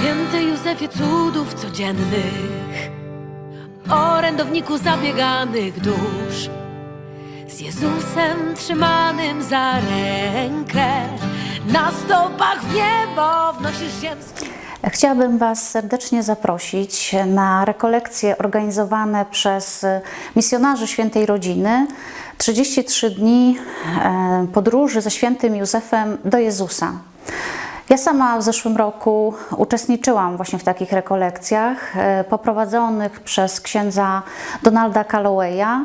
Święty Józefie cudów codziennych, orędowniku zabieganych dusz, z Jezusem trzymanym za rękę, na stopach w niebo wnosisz ziemskie. Chciałabym Was serdecznie zaprosić na rekolekcje organizowane przez misjonarzy Świętej Rodziny 33 dni e, podróży ze Świętym Józefem do Jezusa. Ja sama w zeszłym roku uczestniczyłam właśnie w takich rekolekcjach e, poprowadzonych przez księdza Donalda Callowaya,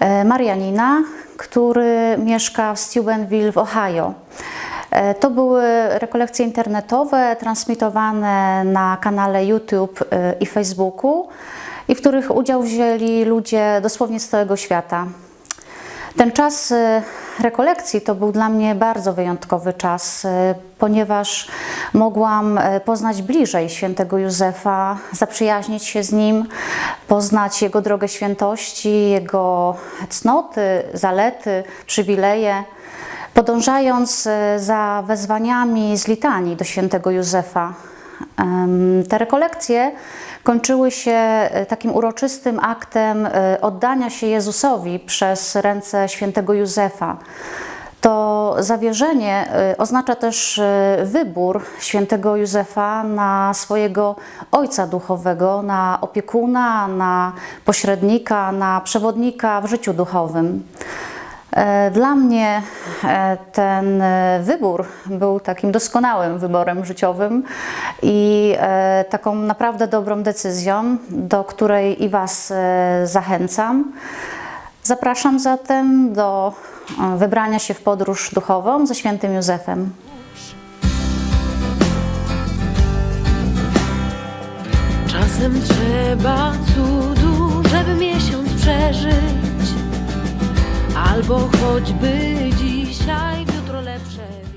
e, Marianina, który mieszka w Steubenville w Ohio. E, To były rekolekcje internetowe transmitowane na kanale YouTube i Facebooku i w których udział wzięli ludzie dosłownie z całego świata. Ten czas rekolekcji to był dla mnie bardzo wyjątkowy czas, e, ponieważ mogłam e, poznać bliżej świętego Józefa, zaprzyjaźnić się z nim, poznać jego drogę świętości, jego cnoty, zalety, przywileje. Podążając e, za wezwaniami z litanii do świętego Józefa, te rekolekcje kończyły się e, takim uroczystym aktem e, oddania się Jezusowi przez ręce świętego Józefa. To zawierzenie e, oznacza też wybór świętego Józefa na swojego ojca duchowego, na opiekuna, na pośrednika, na przewodnika w życiu duchowym. E, Dla mnie e, ten e, wybór był takim doskonałym wyborem życiowym i taką naprawdę dobrą decyzją, do której i Was zachęcam. Zapraszam zatem do wybrania się w podróż duchową ze świętym Józefem. Czasem trzeba cudu, żeby miesiąc przeżyć, albo choćby dzisiaj, jutro lepsze